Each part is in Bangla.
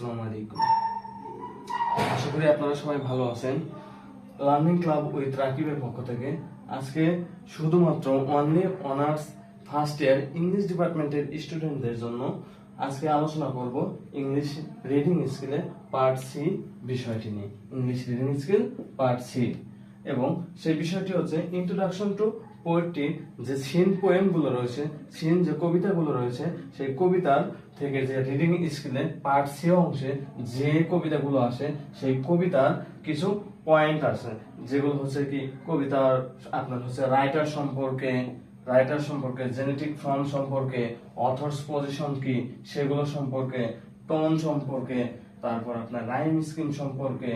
আসসালামু আলাইকুম। আশা করি আপনারা সবাই ভালো আছেন। লার্নিং ক্লাব উইথ রাকিবের পক্ষ থেকে আজকে শুধুমাত্র অনার্স ফার্স্ট ইয়ার ইংলিশ ডিপার্টমেন্টের স্টুডেন্টদের জন্য আজকে আলোচনা করব ইংলিশ রিডিং স্কিলে পার্ট সি বিষয়টি নিয়ে। English reading skill part C এবং সেই বিষয়টি হচ্ছে ইন্ট্রোডাকশন টু পোয়েট্রি যে সিন পোয়েমগুলো রয়েছে, সিন যে কবিতাগুলো রয়েছে, সেই কবিতার থেকে যে রিডিং স্কিলে পার্ট সি অংশে যে কবিতাগুলো আসে, সেই কবিতার কিছু পয়েন্ট আছে। যেগুলো হচ্ছে কি, কবিতার আপনার হচ্ছে রাইটার সম্পর্কে রাইটার সম্পর্কে জেনেটিক ফর্ম সম্পর্কে অথর্স পজিশন কি, সেগুলো সম্পর্কে টোন সম্পর্কে, তারপর আপনার রাইম স্কিম সম্পর্কে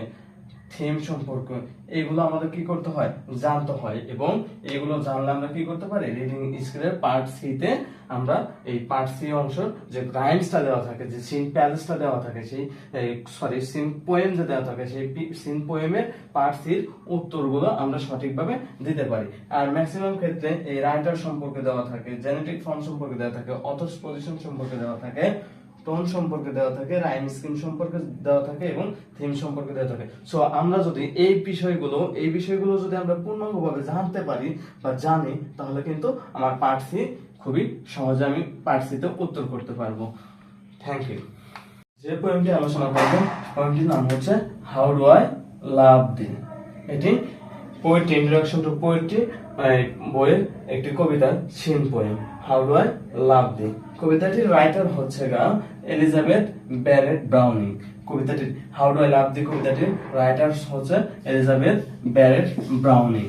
থিম সম্পর্কে, এগুলো আমাদের কি করতে হয়? জানতে হয় এবং এগুলো জানলে আমরা কি করতে পারি? রিডিং স্কিলের পার্ট সি তে আমরা এই পার্ট সি অংশ যে রাইমসটা দেওয়া থাকে, যে সিন প্যালেসটা দেওয়া থাকে, সেই সরি সিন পোয়েম যে দেওয়া থাকে, সেই সিন পোয়েমের পার্ট সির উত্তরগুলো আমরা সঠিকভাবে দিতে পারি। আর ম্যাক্সিমাম ক্ষেত্রে এই রাইটার সম্পর্কে দেওয়া থাকে জেনেটিক ফর্ম সম্পর্কে দেওয়া থাকে অথস পজিশন সম্পর্কে দেওয়া থাকে টোন সম্পর্কে দেওয়া থাকে রাইম স্কিম সম্পর্কে দেওয়া থাকে এবং থিম সম্পর্কে দেওয়া থাকে। সো আমরা যদি এই বিষয়গুলো এই বিষয়গুলো যদি আমরা পূর্ণাঙ্গভাবে জানতে পারি বা জানি, তাহলে কিন্তু আমার পার্ট সি খুবই সহজে আমি পার্ট সিতে উত্তর করতে পারব। থ্যাংক ইউ যে পোয়েমটি আলোচনা করব পোয়েমটির নাম হচ্ছে how do I love thee এটি পোয়েট্রি ইন্ট্রোডাকশন টু পোয়েট্রি বইয়ের একটি কবিতা seen poem how do I love thee কবিতাটির রাইটার হচ্ছে গা এলিজাবেথ ব্যারেট ব্রাউনিং কবিতাটির how do I love thee কবিতাটির রাইটার হচ্ছে এলিজাবেথ ব্যারেট ব্রাউনিং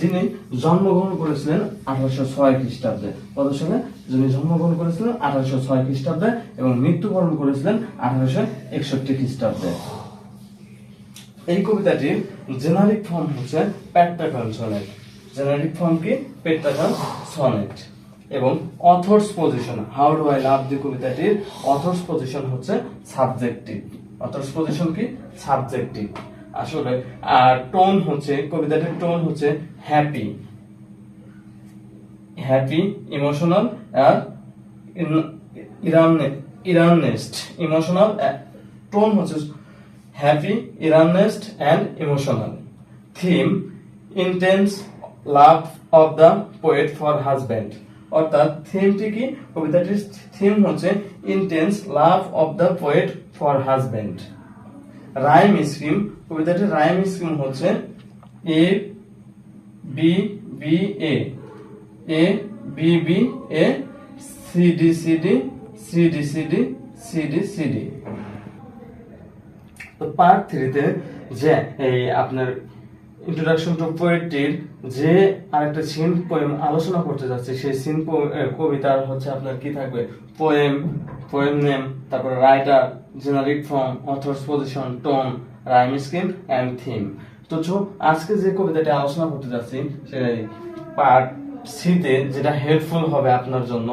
যিনি জন্মগ্রহণ করেছিলেন আঠারোশো ছয় খ্রিস্টাব্দে। কত সালে যিনি জন্মগ্রহণ করেছিলেন আঠারোশো ছয় খ্রিস্টাব্দে এবং মৃত্যুবরণ করেছিলেন আঠারোশো একষট্টি খ্রিস্টাব্দে। এই কবিতাটির জেনারিক ফর্ম হচ্ছে প্যাট্টাকাল সনেট জেনারিক ফর্ম কি? প্যাট্টাকাল সনেট এবং author's position how do I love thee কবিতাটির অথর্স পজিশন হচ্ছে সাবজেক্টিভ অথর্স পজিশন কি? সাবজেক্টিভ আসলে আর টোন হচ্ছে, কবিতাটির টোন হচ্ছে হ্যাপি হ্যাপি ইমোশনাল আর ইরাননেস্ট ইমোশনাল টোন হচ্ছে happy earnest and emotional theme intense love of the poet for husband অর্থাৎ থিমটি কি? কবিতাটির থিম হচ্ছে intense love of the poet for husband rhyme scheme কবিতাটির রাইম স্কিম হচ্ছে A B B A A B B A C D C D C D C D C D C D তো পার্ট থ্রিতে যে এই আপনার ইন্ট্রোডাকশন টু পোয়েট্রির যে আরেকটা সিন পোয়েম আলোচনা করতে যাচ্ছে, সেই সিন কবিতার হচ্ছে আপনার কি থাকবে? পোয়েম পোয়েম নেম তারপরে writer generic form author's position tone rhyme scheme and theme তো চো, আজকে যে কবিতাটি আলোচনা করতে যাচ্ছি সেটাই পার্ট সিতে যেটা হেল্পফুল হবে আপনার জন্য,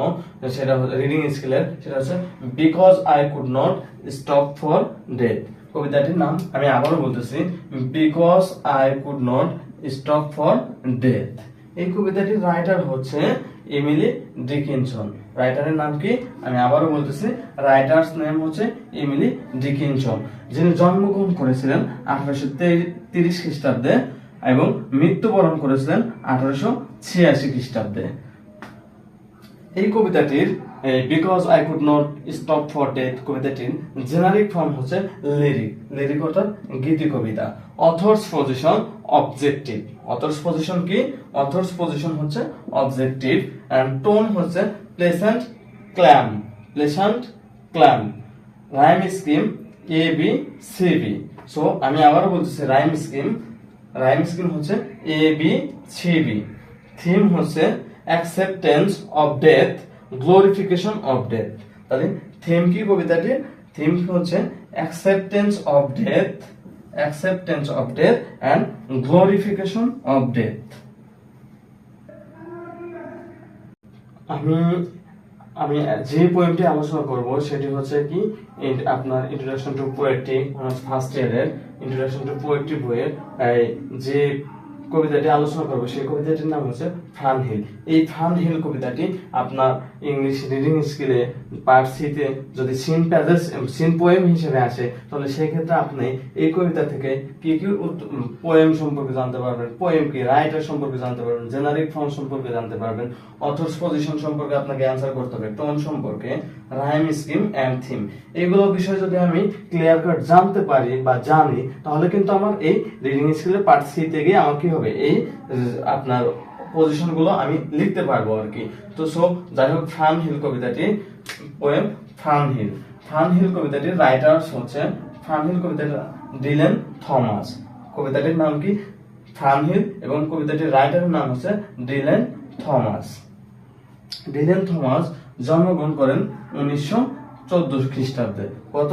সেটা রিডিং স্কিলের সেটা হচ্ছে because I could not stop for death কবিতাটির নাম আমি আবারও বলতেছি because I could not stop for death. এই কবিতাটির রাইটার হচ্ছে এমিলি ডিকিনসন। রাইটারের নাম কি? আমি আবারও বলতেছি, রাইটার্স নেম হচ্ছে এমিলি ডিকিনসন, যিনি জন্মগ্রহণ করেছিলেন আঠারোশো তিরিশ খ্রিস্টাব্দে এবং মৃত্যুবরণ করেছিলেন আঠারোশো ছিয়াশি খ্রিস্টাব্দে। এই কবিতাটির because I could not stop for death কবিতাটির জেনারিক ফর্ম হচ্ছে লিরিক লিরিক অর্থাৎ গীতি কবিতা। Author's position objective author's position কি? অথর্স পজিশন হচ্ছে অবজেক্টিভ অ্যান্ড টোন হচ্ছে pleasant calm pleasant calm rhyme scheme A B C B so আমি আবারও বলতেছি রাইম স্কিম রাইম স্কিম হচ্ছে A B C B theme হচ্ছে acceptance of death glorification of death তাহলে থিম কি কবিতাটির? থিম কি হচ্ছে? Acceptance of death acceptance of death and glorification of death আমি আমি যে পোয়েমটি আলোচনা করব সেটি হচ্ছে কি? আপনার ইন্ট্রোডাকশন টু পোয়েট্রি ফার্স্ট ইয়ারের ইন্ট্রোডাকশন টু পোয়েট্রি বইয়ের যে কবিতাটি আলোচনা করব। সেই কবিতাটির নাম হচ্ছে হিল এই হিল কবিতাটি আপনার ইংলিশ রিডিং স্কিলে পার্ট সিতে যদি সিন প্যাজেস সিন পোয়েম হিসেবে আসে, তাহলে সেই ক্ষেত্রে আপনি এই কবিতা থেকে কি কি পোয়েম সম্পর্কে জানতে পারবেন? পোয়েম কি? রাইটার সম্পর্কে জানতে পারবেন জেনারিক ফর্ম সম্পর্কে জানতে পারবেন অথর্স পজিশন সম্পর্কে আপনাকে অ্যান্সার করতে হবে টোন সম্পর্কে রাইম স্কিম এন্ড থিম এইগুলো বিষয় যদি আমি ক্লিয়ার কাট জানতে পারি বা জানি, তাহলে কিন্তু আমার এই রিডিং স্কিলের পার্ট গিয়ে আমার কি হবে? এই, আপনার পজিশনগুলো আমি লিখতে পারব আর কি। তো সো যাই হোক ফ্রান হিল কবিতাটি poem Fern Hill Fern Hill কবিতাটির রাইটার্স হচ্ছে ফ্রান হিল কবিতাটির ডিলেন থমাস কবিতাটির নাম কি? ফ্রান হিল এবং কবিতাটির রাইটারের নাম হচ্ছে ডিলেন থমাস ডিলেন থমাস জন্মগ্রহণ করেন উনিশশো চোদ্দ খ্রিস্টাব্দে। কত?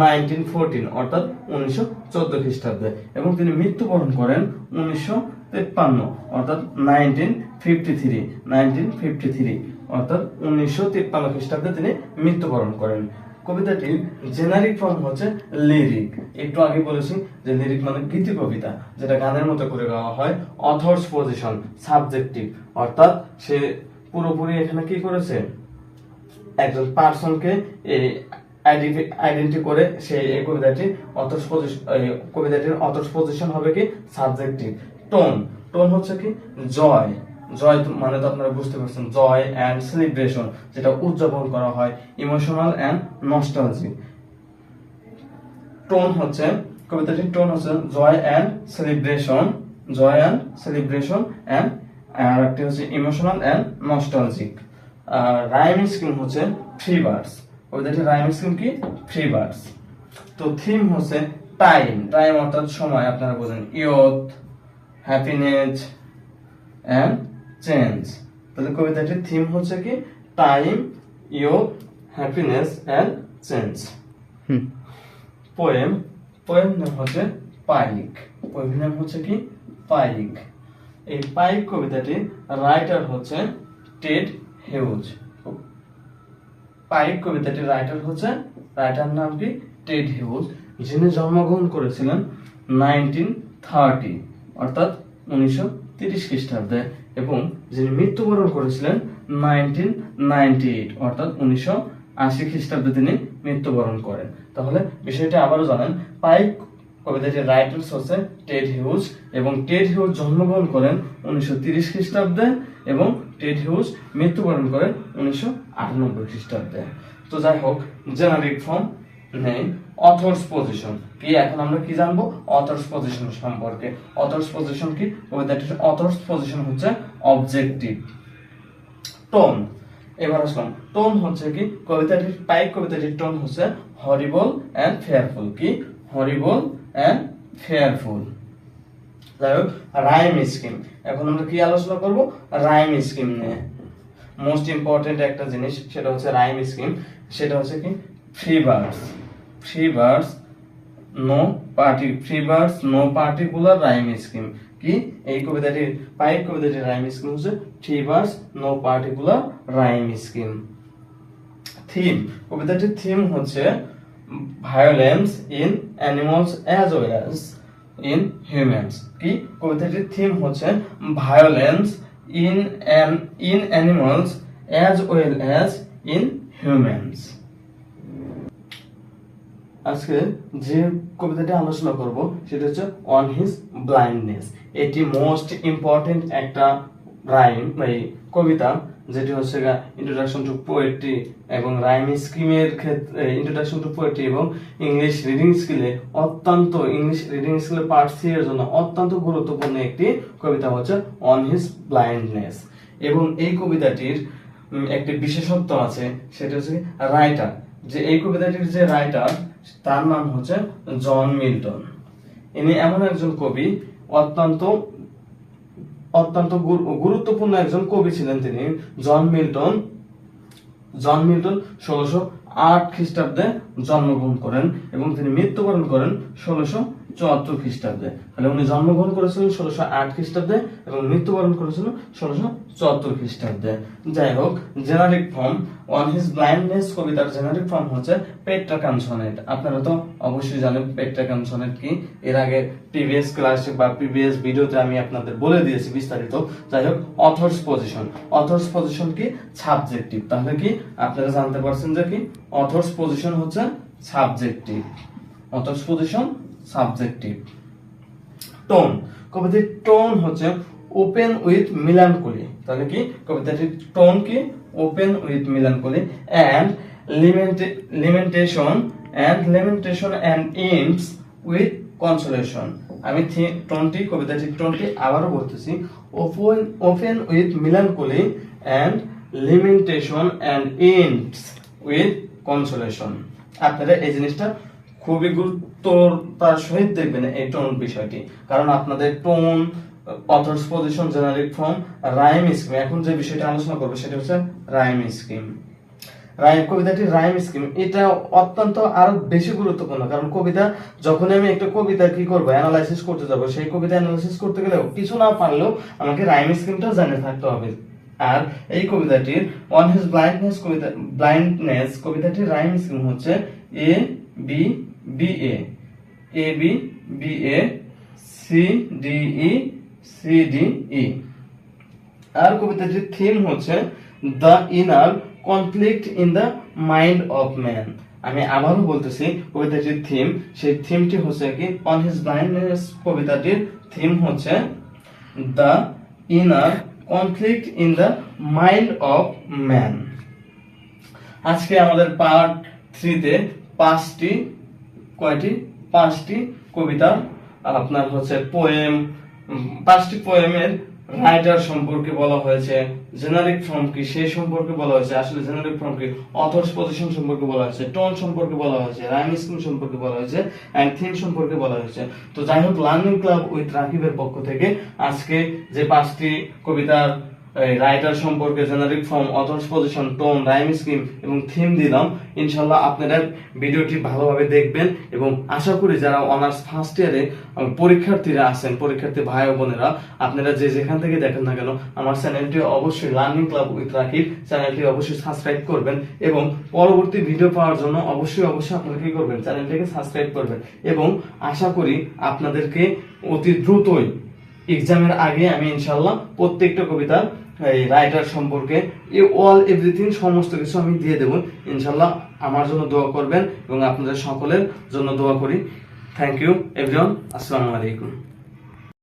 নাইনটিন ফোরটিন অর্থাৎ উনিশশো চোদ্দ খ্রিস্টাব্দে। এবং তিনি মৃত্যুবরণ করেন উনিশশো তেপ্পান্ন, অর্থাৎ nineteen fifty three nineteen fifty three অর্থাৎ উনিশশো তিপ্পান্ন খ্রিস্টাব্দে তিনি মৃত্যুবরণ করেন। কবিতাটির জেনারিক ফর্ম হচ্ছে লিরিক একটু আগে বলেছি যে লিরিক মানে গীতি কবিতা, যেটা গানের মতো করে গাওয়া হয় অথর্স পজিশন সাবজেক্টিভ অর্থাৎ সে পুরোপুরি এখানে কি করেছে? একজন পার্সনকে আইডেন্টি করে সেই এই কবিতাটি অথর্স পজিশন কবিতাটির অথর্স পজিশন হবে কি? Subjective tone. টোন হচ্ছে কি? জয়। জয় মানে তো আপনারা বুঝতে পারছেন, জয় অ্যান্ড সেলিব্রেশন যেটা উদযাপন করা হয় ইমোশনাল অ্যান্ড নস্টালজি টোন হচ্ছে কবিতাটির টোন হচ্ছে joy and celebration joy and celebration and আর একটি হচ্ছে ইমোশনাল অ্যান্ড নস্টালজিক আর রাইম স্কিম হচ্ছে থ্রি বার্ডস কবিতাটির রাইম স্কিম কি? থ্রি বার্ডস তো থিম হচ্ছে টাইম টাইম অর্থাৎ সময়, আপনারা বোঝেন। ইয়থ হ্যাপিনেস অ্যান্ড চেঞ্জ তাহলে কবিতাটির থিম হচ্ছে কি? Time youth happiness and change hmm. Poem poem নাম হচ্ছে পাইক। পোয়েম নাম হচ্ছে কি? পাইক। এই পাইক কবিতাটি রাইটার হচ্ছে টেড হিউজ পাইক কবিতাটির রাইটার হচ্ছে রাইটার নাম কি? টেড হিউজ যিনি জন্মগ্রহণ করেছিলেন নাইনটিন থার্টি অর্থাৎ উনিশশো তিরিশ খ্রিস্টাব্দে এবং যিনি মৃত্যুবরণ করেছিলেন নাইনটিন নাইনটি এইট অর্থাৎ উনিশশো আশি খ্রিস্টাব্দে তিনি মৃত্যুবরণ করেন। তাহলে বিষয়টি আবারও জানেন, পাইক কবিতাটির রাইটার্স হচ্ছে টেড হিউজ এবং টেড হিউজ জন্মগ্রহণ করেন উনিশশো তিরিশ খ্রিস্টাব্দে এবং টেড হিউজ মৃত্যুবরণ করেন উনিশশো আটানব্বই খ্রিস্টাব্দে। তো যাই হোক জেনারিক ফর্ম নেই অথর্স পজিশন কি, এখন আমরা কি জানব? অথর্স পজিশন সম্পর্কে। অথর্স পজিশন কি? কবিতাটির অথর্স পজিশন হচ্ছে অবজেক্টিভ টোন এবার আসলাম। টোন হচ্ছে কি? কবিতাটির পাইক কবিতাটির টোন হচ্ছে হরিবল অ্যান্ড ফেয়ারফুল কি? হরিবল অ্যান্ড ফেয়ারফুল যাই হোক রাইম স্কিম এখন আমরা কি আলোচনা করব? রাইম স্কিম নিয়ে। মোস্ট ইম্পর্টেন্ট একটা জিনিস, সেটা হচ্ছে রাইম স্কিম সেটা হচ্ছে কি? Free birds free birds no party free birds no particular rhyme scheme কি এই কবিতাটির পাইক কবিতাটির রাইম স্কিম হচ্ছে three birds no particular rhyme scheme theme কবিতাটির থিম হচ্ছে violence in animals as well as in humans কি কবিতাটির থিম হচ্ছে violence in in animals as well as in humans আজকে যে কবিতাটি আলোচনা করব, সেটা হচ্ছে অন হিজ ব্লাইন্ডনেস এটি মোস্ট ইম্পর্টেন্ট একটা রাইম এই কবিতা, যেটি হচ্ছে ইন্ট্রোডাকশন টু পোয়েট্রি এবং রাইম স্কিমের ক্ষেত্রে ইন্ট্রোডাকশন টু পোয়েট্রি এবং ইংলিশ রিডিং স্কিলে অত্যন্ত ইংলিশ রিডিং স্কিলে পার্ট সি এর জন্য অত্যন্ত গুরুত্বপূর্ণ একটি কবিতা হচ্ছে অন হিজ ব্লাইন্ডনেস এবং এই কবিতাটির একটি বিশেষত্ব আছে, সেটা হচ্ছে রাইটার যে এই কবিতাটির যে রাইটার তার নাম হচ্ছে জন মিল্টন। ইনি এমন একজন কবি, অত্যন্ত অত্যন্ত গুরু- গুরুত্বপূর্ণ একজন কবি ছিলেন তিনি, জন মিল্টন। জন মিল্টন ষোলোশো আট খ্রিস্টাব্দে জন্মগ্রহণ করেন এবং তিনি মৃত্যুবরণ করেন ষোলোশো চুয়াত্তর খ্রিস্টাব্দে। তাহলে উনি জন্মগ্রহণ করেছিলেন ষোলোশো আট খ্রিস্টাব্দে এবং মৃত্যুবরণ করেছিলেন ষোলোশো চুয়াত্তর খ্রিস্টাব্দে। যাই হোক generic form on his blindness কবিতার জেনারিক ফর্ম হচ্ছে পেট্রা কানসনেট আপনারা তো অবশ্যই জানেন পেট্রা কানসনেট কি। এর আগে প্রিভিয়াস ক্লাসে বা প্রিভিয়াস ভিডিওতে আমি আপনাদের বলে দিয়েছি বিস্তারিত। যাই হোক অথর্স পজিশন অথর্স পজিশন কি? সাবজেক্টিভ তাহলে কি? আপনারা জানতে পারছেন যে কি? অথর্স পজিশন হচ্ছে subjective author's position subjective. Tone কবিতার টোন হচ্ছে ওপেন উইথ মিলানকলি তাহলে কি? কবিতাটির টোন কি? Open with melancholy and lamentation and lamentation and ends with consolation আমি টোনটি কবিতাটির টোনটি আবারও বলতেছি। Open open with melancholy and limitation and ends with consolation আপনারা এই জিনিসটা খুবই গুরুত্বতার সহিত দেখবেন এই টোন বিষয়টি। কারণ আপনাদের tone author's position generic form rhyme scheme এখন যে বিষয়টা আলোচনা করব সেটা হচ্ছে রাইম স্কিম রাইম কবিতাটি রাইম স্কিম এটা অত্যন্ত আরও বেশি গুরুত্বপূর্ণ। কারণ কবিতা যখন আমি একটা কবিতা কি করব অ্যানালাইসিস করতে যাব, সেই কবিতা অ্যানালাইসিস করতে গেলেও কিছু না পারলেও আমাকে রাইম স্কিমটা জেনে থাকতে হবে। আর এই কবিতাটির অন হিজ ব্লাইন্ডনেস কবিতা ব্লাইন্ডনেস কবিতাটির রাইম স্কিম হচ্ছে A B B A B A C D E C E R theme হচ্ছে the inner conflict in the mind of man আমি আবারও বলতেছি, কবিতাটির থিম সেই থিমটি হচ্ছে কি? অন হিজ ব্লাইন্ডনেস কবিতাটির থিম হচ্ছে the inner conflict in the mind of man আজকে আমাদের পার্ট থ্রিতে পাঁচটি কয়টি? পাঁচটি কবিতা আপনার হচ্ছে পোয়েম পাঁচটি পোয়েমের রাইটার সম্পর্কে বলা হয়েছে জেনারিক ফর্ম কি সেই সম্পর্কে বলা হয়েছে, আসলে জেনারিক ফর্ম কি অথর্স পজিশন সম্পর্কে বলা হয়েছে টোন সম্পর্কে বলা হয়েছে রাইম স্কিম সম্পর্কে বলা হয়েছে অ্যান্ড থিম সম্পর্কে বলা হয়েছে। তো যাই হোক লার্নিং ক্লাব উইথ রাকিবের পক্ষ থেকে আজকে যে পাঁচটি কবিতার রাইটার সম্পর্কে generic form author's position tone rhyme scheme এবং থিম দিলাম। ইনশাল্লাহ আপনারা ভিডিওটি ভালোভাবে দেখবেন এবং আশা করি যারা অনার্স ফার্স্ট ইয়ারে পরীক্ষার্থীরা আছেন, পরীক্ষার্থী ভাই বোনেরা, আপনারা যে যেখান থেকে দেখেন না কেন, আমার চ্যানেলটি অবশ্যই লার্নিং ক্লাব উইথ রাকিব চ্যানেলটি অবশ্যই সাবস্ক্রাইব করবেন এবং পরবর্তী ভিডিও পাওয়ার জন্য অবশ্যই অবশ্যই আপনারা কি করবেন? চ্যানেলটিকে সাবস্ক্রাইব করবেন এবং আশা করি আপনাদেরকে অতি দ্রুতই এক্সামের আগে আমি ইনশাল্লাহ প্রত্যেকটা কবিতা এই রাইটার সম্পর্কে, এই অল এভরিথিং সমস্ত কিছু আমি দিয়ে দেবো। ইনশাল্লাহ আমার জন্য দোয়া করবেন এবং আপনাদের সকলের জন্য দোয়া করি। থ্যাংক ইউ এভরিওয়ান আসসালামু আলাইকুম।